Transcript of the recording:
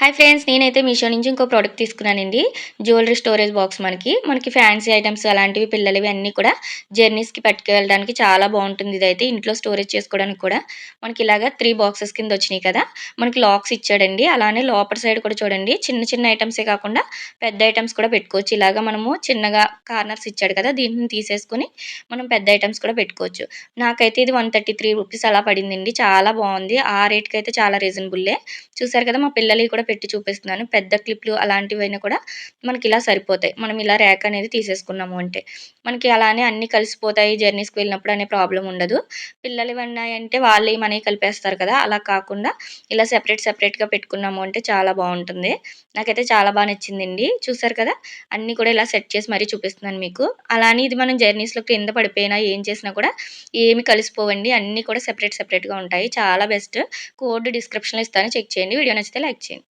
Hi friends నేనైతే మీషో నుంచి ఇంకో ప్రోడక్ట్ తీసుకున్నానండి. జ్యువెలరీ స్టోరేజ్ బాక్స్ మనకి. మనకి ఫ్యాన్సీ ఐటమ్స్ అలాంటివి పిల్లలవి అన్నీ కూడా జర్నీస్కి పట్టుకెళ్ళడానికి చాలా బాగుంటుంది ఇదైతే. ఇంట్లో స్టోరేజ్ చేసుకోవడానికి కూడా. మనకి ఇలాగా త్రీ బాక్సెస్ కింద వచ్చినాయి కదా. మనకి లాక్స్ ఇచ్చాడండి. అలానే లోపల సైడ్ కూడా చూడండి. చిన్న చిన్న ఐటమ్సే కాకుండా పెద్ద ఐటమ్స్ కూడా పెట్టుకోవచ్చు. ఇలాగా మనము చిన్నగా కార్నర్స్ ఇచ్చాడు కదా దీన్ని తీసేసుకుని మనం పెద్ద ఐటమ్స్ కూడా పెట్టుకోవచ్చు. నాకైతే ఇది వన్ థర్టీ త్రీ రూపీస్ అలా పడిందండి. చాలా బాగుంది. ఆ రేట్కి అయితే చాలా రీజనబుల్లే చూసారు కదా మా పిల్లలవి కూడా పెట్టి చూపిస్తున్నాను. పెద్ద క్లిప్లు అలాంటివైనా కూడా మనకి ఇలా సరిపోతాయి. మనం ఇలా ర్యాక్ అనేది తీసేసుకున్నాము అంటే. మనకి అలానే అన్ని కలిసిపోతాయి. జర్నీస్కి వెళ్ళినప్పుడు అనే ప్రాబ్లం ఉండదు. పిల్లలు ఇవన్నీ అంటే వాళ్ళే మనీ కలిపేస్తారు కదా. అలా కాకుండా ఇలా సెపరేట్ సెపరేట్గా పెట్టుకున్నాము అంటే చాలా బాగుంటుంది. నాకైతే చాలా బాగా నచ్చిందండి. చూసారు కదా? అన్నీ కూడా ఇలా సెట్ చేసి మరీ చూపిస్తున్నాను మీకు. అలానే ఇది మనం జర్నీస్లో కింద పడిపోయినా ఏం చేసినా కూడా ఏమి కలిసిపోవండి. అన్నీ కూడా సెపరేట్ సెపరేట్గా ఉంటాయి. చాలా బెస్ట్. కోడ్ డిస్క్రిప్షన్లో ఇస్తాను. చెక్ చేయండి. వీడియో నచ్చితే లైక్ చేయండి.